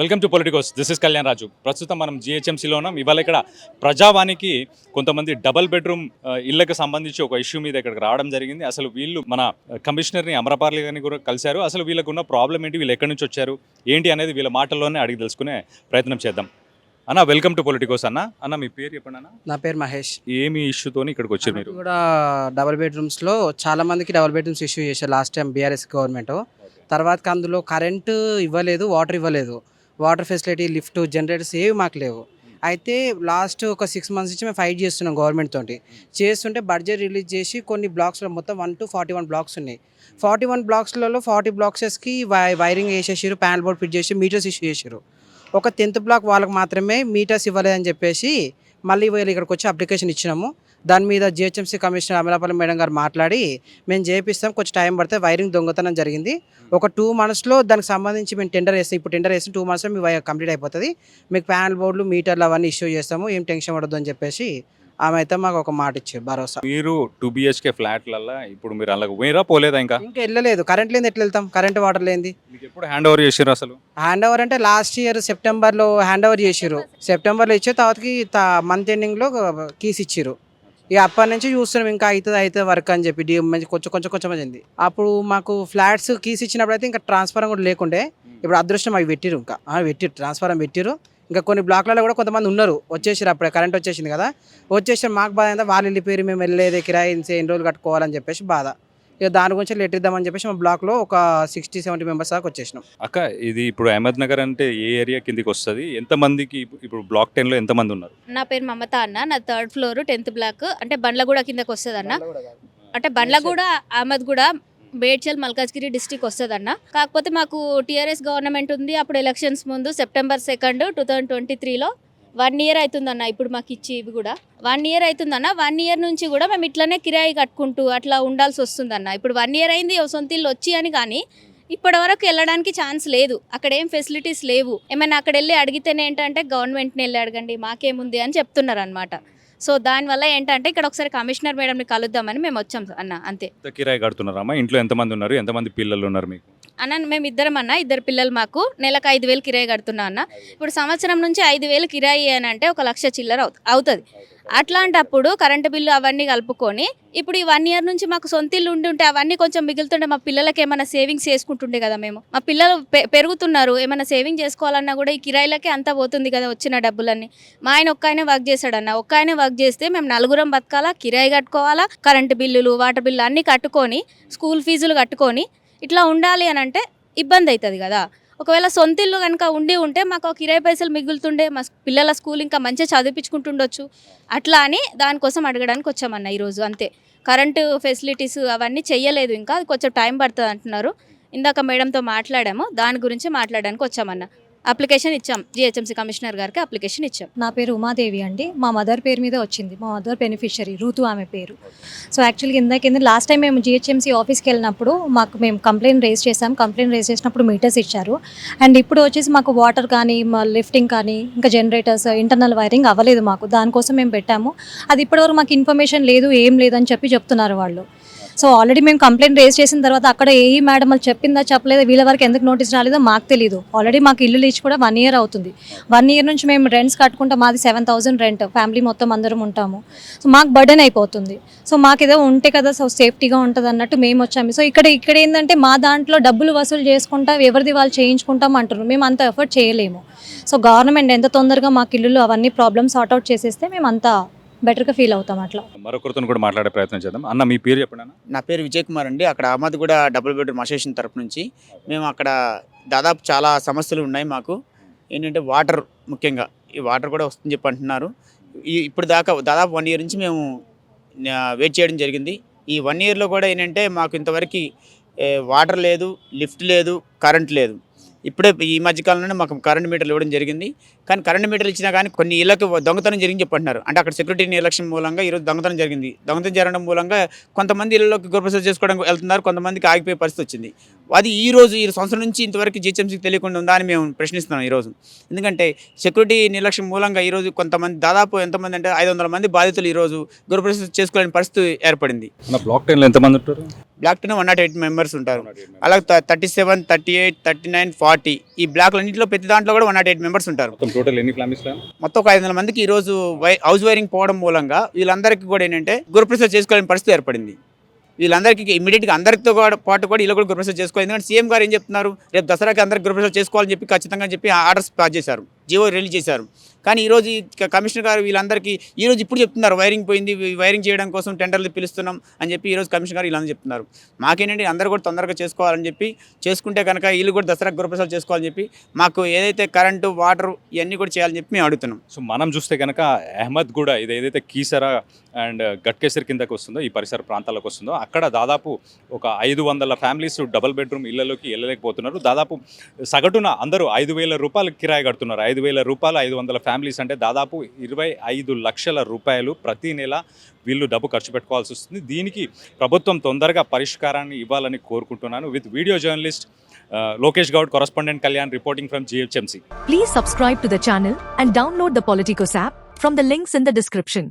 Welcome to Politicos. This is Kalyan Raju. ప్రస్తుతం మనం జిహెచ్ఎంసీలో ఉన్నాం. ఇవాళ ఇక్కడ ప్రజావానికి కొంతమంది డబల్ బెడ్రూమ్ ఇళ్ళకు సంబంధించి ఒక ఇష్యూ మీద ఇక్కడికి రావడం జరిగింది. అసలు వీళ్ళు మన కమిషనర్ని అమరపార్లి గారిని కూడా కలిశారు. అసలు వీళ్ళకు ఉన్న ప్రాబ్లం ఏంటి? వీళ్ళు ఎక్కడి నుంచి వచ్చారు? ఏంటి అనేది వీళ్ళ మాటల్లోనే అడిగి తెలుసుకునే ప్రయత్నం చేద్దాం. అన్న వెల్కమ్ టు పొలిటికోస్ అన్న. అన్న మీ పేరు చెప్పండి అన్న. నా పేరు మహేష్. ఏమి ఇష్యూతోని ఇక్కడికి వచ్చారు మీరు? కూడా డబుల్ బెడ్రూమ్స్లో చాలా మందికి డబుల్ బెడ్రూమ్స్ ఇష్యూ చేశారు లాస్ట్ టైం బీఆర్ఎస్ గవర్నమెంట్ తర్వాత అందులో కరెంటు ఇవ్వలేదు వాటర్ ఇవ్వలేదు. వాటర్ ఫెసిలిటీ లిఫ్ట్ జనరేటర్స్ ఏవి మాకు లేవు. అయితే లాస్ట్ ఒక సిక్స్ మంత్స్ నుంచి మేము ఫైట్ చేస్తున్నాం గవర్నమెంట్ తోటి. చేస్తుంటే బడ్జెట్ రిలీజ్ చేసి కొన్ని బ్లాక్స్లో మొత్తం one two forty one blocks ఉన్నాయి ఫార్టీ వన్ బ్లాక్స్లలో ఫార్టీ బ్లాక్సెస్కి వై వైరింగ్ వేసేసారు ప్యానల్ బోర్డ్ ఫిట్ చేసి మీటర్స్ ఇష్యూ చేసారు ఒక టెన్త్ బ్లాక్ వాళ్ళకి మాత్రమే మీటర్స్ ఇవ్వలేదని చెప్పేసి మళ్ళీ వీళ్ళు ఇక్కడికి వచ్చి అప్లికేషన్ ఇచ్చినాము. దాని మీద జిహెచ్ఎంసీ కమిషనర్ అమలాపల్లి మేడం గారు మాట్లాడి మేము చేపిస్తాం కొంచెం టైం పడితే వైరింగ్ దొంగతనం జరిగింది. ఒక టూ మంత్స్లో దానికి సంబంధించి మేము టెండర్ వేస్తాం ఇప్పుడు టెండర్ వేసి టూ మంత్స్లో మీ కంప్లీట్ అయిపోతుంది. మీకు ప్యానల్ బోర్డులు మీటర్లు అవన్నీ ఇష్యూ చేస్తాము ఏం టెన్షన్ పడద్దు అని చెప్పేసి ఆమె అయితే మాకు ఒక మాట ఇచ్చారు భరోసా. మీరు టూ బిహెచ్కే ఫ్లాట్లల్లో ఇప్పుడు మీరు అలాగ పోయిరా పోలేదా ఇంకా? ఇంకా వెళ్ళలేదు. కరెంట్ లేని ఎట్లా వెళ్తాం? కరెంట్ వాటర్ లేనిది. మీకు ఎప్పుడు హ్యాండ్ ఓవర్ చేసారు అసలు? హ్యాండ్ ఓవర్ అంటే లాస్ట్ ఇయర్ సెప్టెంబర్లో హ్యాండ్ ఓవర్ చేసిర్రు. సెప్టెంబర్లో ఇచ్చే తర్వాతకి మంత్ ఎండింగ్లో కీస్ ఇచ్చిర్రు. ఇక అప్పటి నుంచి చూస్తున్నాం ఇంకా అవుతుంది అవుతుంది వర్క్ అని చెప్పి డి మంచి కొంచెం కొంచెం కొంచెం అయింది అప్పుడు మాకు ఫ్లాట్స్ కీస్ ఇచ్చినప్పుడు అయితే ఇంకా ట్రాన్స్ఫారం కూడా లేకుండే. ఇప్పుడు అదృష్టం అవి పెట్టిరు ఇంకా. పెట్టిరు ట్రాన్స్ఫారం పెట్టిరు ఇంకా కొన్ని బ్లాక్లలో కూడా కొంతమంది ఉన్నారు వచ్చేసారు అప్పుడే కరెంట్ వచ్చేసింది కదా. వచ్చేసారు మాకు బాధ ఏంటంటే వాళ్ళు వెళ్ళిపోయారు మేము వెళ్ళలేదు కిరాయి ఎన్ని రోజులు కట్టుకోవాలని చెప్పేసి బాధ. ఇక దాని గురించి లెటర్ ఇద్దామని చెప్పేసి మా బ్లాక్లో ఒక సిక్స్టీ సెవెంటీ మెంబర్స్ దాకా వచ్చేసినాం. అక్క ఇది ఇప్పుడు అహ్మద్ నగర్ అంటే ఏ ఏరియా కిందికి వస్తుంది? ఎంతమందికి ఇప్పు- ఇప్పుడు బ్లాక్ టెన్లో ఎంతమంది ఉన్నారు? నా పేరు మమత అన్న. నా థర్డ్ ఫ్లోర్ టెన్త్ బ్లాక్. అంటే బండ్లగూడ కిందకి వస్తుంది అన్న అంటే బండ్లగూడ అహ్మద్గూడ బేడ్చల్ మల్కాజ్గిరి డిస్టిక్ వస్తుంది అన్న కాకపోతే మాకు టీఆర్ఎస్ గవర్నమెంట్ ఉంది. అప్పుడు ఎలక్షన్స్ ముందు September second two thousand twenty త్రీలో వన్ ఇయర్ అవుతుందన్న ఇప్పుడు మాకు ఇచ్చి ఇవి కూడా. వన్ ఇయర్ అవుతుందన్న వన్ ఇయర్ నుంచి కూడా మేము ఇట్లనే కిరాయి కట్టుకుంటూ అట్లా ఉండాల్సి వస్తుందన్న. ఇప్పుడు వన్ ఇయర్ అయింది సొంత ఇల్లు వచ్చి అని కానీ ఇప్పటి వరకు వెళ్ళడానికి ఛాన్స్ లేదు. అక్కడ ఏం ఫెసిలిటీస్ లేవు. ఏమైనా అక్కడ వెళ్ళి అడిగితేనే ఏంటంటే గవర్నమెంట్ని వెళ్ళి అడగండి మాకేముంది అని చెప్తున్నారు అనమాట సో దానివల్ల ఏంటంటే ఇక్కడ ఒకసారి కమిషనర్ మేడంని కలుద్దామని మేము వచ్చాం అన్న అంతే. కిరాయి కడుతున్నారమ్మా? ఇంట్లో ఎంతమంది ఉన్నారు? ఎంతమంది పిల్లలు ఉన్నారు మీకు? అన్న మేము ఇద్దరం అన్న ఇద్దరు పిల్లలు మాకు. నెలకు ఐదు వేలు కిరాయి కడుతున్నా అన్న. ఇప్పుడు సంవత్సరం నుంచి ఐదు వేలు కిరాయి అని అంటే ఒక లక్ష చిల్లర అవుత- అవుతుంది. అట్లాంటప్పుడు కరెంటు బిల్లు అవన్నీ కలుపుకొని ఇప్పుడు ఈ వన్ ఇయర్ నుంచి మాకు సొంత ఇల్లు ఉండి ఉంటే అవన్నీ కొంచెం మిగులుతుంటే మా పిల్లలకి ఏమైనా సేవింగ్స్ చేసుకుంటుండే కదా మేము. మా పిల్లలు పె- పెరుగుతున్నారు ఏమైనా సేవింగ్ చేసుకోవాలన్నా కూడా ఈ కిరాయిలకే అంతా పోతుంది కదా వచ్చిన డబ్బులన్నీ. మా ఆయన ఒక్క ఆయన వర్క్ చేశాడన్న. ఒక్క ఆయన వర్క్ చేస్తే మేము నలుగురం బతకాలా కిరాయి కట్టుకోవాలా కరెంటు బిల్లులు వాటర్ బిల్లు అన్నీ కట్టుకొని స్కూల్ ఫీజులు కట్టుకొని ఇట్లా ఉండాలి అని అంటే ఇబ్బంది అవుతుంది కదా. ఒకవేళ సొంత ఇల్లు కనుక ఉండి ఉంటే మాకు ఒక ఇరవై పైసలు మిగులుతుండే మా పిల్లల స్కూల్ ఇంకా మంచిగా చదివించుకుంటుండొచ్చు. అట్లా అని దానికోసం అడగడానికి వచ్చామన్న ఈరోజు అంతే. కరెంటు ఫెసిలిటీస్ అవన్నీ చెయ్యలేదు ఇంకా అది కొంచెం టైం పడుతుంది అంటున్నారు. ఇందాక మేడంతో మాట్లాడాము దాని గురించి మాట్లాడడానికి వచ్చామన్న. అప్లికేషన్ ఇచ్చాం. జిహెచ్ఎంసీ కమిషనర్ గారికి అప్లికేషన్ ఇచ్చాం. నా పేరు ఉమాదేవి అండి. మా మదర్ పేరు మీద వచ్చింది. మా మదర్ బెనిఫిషరీ ఋతు ఆమె పేరు. సో యాక్చువల్గా కింద కింద లాస్ట్ టైం మేము జిహెచ్ఎంసీ ఆఫీస్కి వెళ్ళినప్పుడు మాకు మేము కంప్లైంట్ రేస్ చేసాం కంప్లైంట్ రేస్ చేసినప్పుడు మీటర్స్ ఇచ్చారు. అండ్ ఇప్పుడు వచ్చేసి మాకు వాటర్ కానీ మా లిఫ్టింగ్ కానీ ఇంకా జనరేటర్స్ ఇంటర్నల్ వైరింగ్ అవ్వలేదు మాకు. దానికోసం మేము పెట్టాము. అది ఇప్పటివరకు మాకు ఇన్ఫర్మేషన్ లేదు ఏం లేదని చెప్పి చెప్తున్నారు వాళ్ళు. సో ఆల్రెడీ మేము కంప్లైంట్ రేస్ చేసిన తర్వాత అక్కడ ఏ మేడం వాళ్ళు చెప్పిందా చెప్పలేదా వీళ్ళ వరకు ఎందుకు నోటీస్ రాలేదో మాకు తెలియదు ఆల్రెడీ మాకు ఇల్లు ఇచ్చి కూడా వన్ ఇయర్ అవుతుంది. వన్ ఇయర్ నుంచి మేము రెంట్స్ కట్టుకుంటాం మాది సెవెన్ థౌసండ్ రెంట్ ఫ్యామిలీ మొత్తం అందరం ఉంటాము. సో మాకు బర్డెన్ అయిపోతుంది. సో మాకు ఏదో ఉంటే కదా సో సేఫ్టీగా ఉంటుంది అన్నట్టు మేము వచ్చాము. సో ఇక్కడ ఇక్కడ ఏంటంటే మా దాంట్లో డబ్బులు వసూలు చేసుకుంటాం ఎవరిది వాళ్ళు చేయించుకుంటాం అంటారు మేము అంత ఎఫర్ట్ చేయలేము. సో గవర్నమెంట్ ఎంత తొందరగా మాకు ఇల్లులు అవన్నీ ప్రాబ్లమ్స్ సార్ట్అవుట్ చేసేస్తే మేము అంత బెటర్గా ఫీల్ అవుతాం అట్లా. మరొకరితో కూడా మాట్లాడే ప్రయత్నం చేద్దాం. అన్న మీ పేరు చెప్పండి అన్న. నా పేరు విజయ్ కుమార్ అండి. అక్కడ అహ్మద్ కూడా డబుల్ బెడ్రూమ్ అసోసియేషన్ తరపు నుంచి. మేము అక్కడ దాదాపు చాలా సమస్యలు ఉన్నాయి మాకు. ఏంటంటే వాటర్ ముఖ్యంగా. ఈ వాటర్ కూడా వస్తుందని చెప్పి అంటున్నారు. ఈ ఇప్పుడు దాకా దాదాపు వన్ ఇయర్ నుంచి మేము వెయిట్ చేయడం జరిగింది. ఈ వన్ ఇయర్లో కూడా ఏంటంటే మాకు ఇంతవరకు వాటర్ లేదు లిఫ్ట్ లేదు కరెంట్ లేదు. ఇప్పుడే ఈ మధ్యకాలంలోనే మాకు కరెంట్ మీటర్లు ఇవ్వడం జరిగింది. కానీ కరెంట్ మీటర్లు ఇచ్చినా కానీ కొన్ని ఇళ్ళకి దొంగతనం జరిగింది చెప్పంటున్నారు. అంటే అక్కడ సెక్యూరిటీ నిర్లక్ష్యం మూలంగా ఈరోజు దొంగతనం జరిగింది. దొంగతనం జరగడం మూలంగా కొంతమంది ఇళ్ళలోకి గర్భసంచి చేసుకోవడానికి వెళ్తున్నారు. కొంతమందికి ఆగిపోయే పరిస్థితి వచ్చింది. అది ఈ రోజు ఈ సంవత్సరం నుంచి ఇంతవరకు జిహెచ్ఎంసీకి తెలియకుండా ఉందా అని మేము ప్రశ్నిస్తున్నాం ఈరోజు. ఎందుకంటే సెక్యూరిటీ నిర్లక్ష్యం మూలంగా ఈరోజు కొంతమంది దాదాపు ఎంతమంది అంటే ఐదు వందల మంది బాధితులు ఈరోజు గృహప్రసాద్ చేసుకోలేని పరిస్థితి ఏర్పడింది. బ్లాక్ టైన్లో ఎంతమంది ఉంటారు? బ్లాక్ టూనే వన్ నాట్ ఎయిట్ మెంబర్స్ ఉంటారు. అలా thirty seven thirty eight thirty nine forty ఈ బ్లాక్లు అన్నింటిలో ప్రతి దాంట్లో కూడా వన్ నాట్ ఎయిట్ మెంబర్స్ ఉంటారు. మొత్తం టోటల్ ఎన్ని ఫ్యామిలీస్ మొత్తం ఒక ఐదు వందల మందికి ఈ రోజు హౌస్ వైరింగ్ పోవడం మూలంగా వీళ్ళందరికీ కూడా ఏంటంటే గురుప్రసాద్ చేసుకోలేని పరిస్థితి ఏర్పడింది. వీళ్ళందరికీ ఇమీడియట్గా అందరితో కూడా పాటు కూడా వీళ్ళు కూడా గురుప్రసాద్ చేసుకోవాలి. ఎందుకంటే సీఎం గారు ఏం చెప్తున్నారు? రేపు దసరాకి అందరికి గురుప్రసాద్ చేసుకోవాలని చెప్పి ఖచ్చితంగా చెప్పి ఆర్డర్స్ పాస్ చేశారు. జీవో రిలీజ్ చేశారు. కానీ ఈరోజు కమిషనర్ గారు వీళ్ళందరికీ ఈరోజు ఇప్పుడు చెప్తున్నారు వైరింగ్ పోయింది వైరింగ్ చేయడం కోసం టెండర్లు పిలుస్తున్నాం అని చెప్పి ఈరోజు కమిషనర్ గారు వీళ్ళందరూ చెప్తున్నారు. మాకేంటంటే అందరూ కూడా తొందరగా చేసుకోవాలని చెప్పి చేసుకుంటే కనుక వీళ్ళు కూడా దసరా గృహప్రసాలు చేసుకోవాలని చెప్పి మాకు ఏదైతే కరెంటు వాటర్ ఇవన్నీ కూడా చేయాలని చెప్పి మేము అడుగుతున్నాం. సో మనం చూస్తే కనుక అహ్మద్ కూడా ఇది ఏదైతే కీసరా అండ్ గట్కేసర్ కిందకు వస్తుందో ఈ పరిసర ప్రాంతాలకు వస్తుందో అక్కడ దాదాపు ఒక ఐదు వందల ఫ్యామిలీస్ డబుల్ బెడ్రూమ్ ఇళ్ళలోకి వెళ్ళలేకపోతున్నారు. దాదాపు సగటున అందరూ ఐదు వేల రూపాయలు కిరాయి కడుతున్నారు. ఐదు వేల రూపాయలు ఐదు వందల ఫ్యామిలీస్ అంటే దాదాపు ఇరవై ఐదు లక్షల రూపాయలు ప్రతి నెల వీళ్ళు డబ్బు ఖర్చు పెట్టుకోవాల్సి వస్తుంది. దీనికి ప్రభుత్వం తొందరగా పరిష్కారాన్ని ఇవ్వాలని కోరుకుంటున్నాను. With video journalist Lokesh Goud correspondent Kalyan reporting from GHMC please subscribe to the channel and download the Politicos app from the links in the description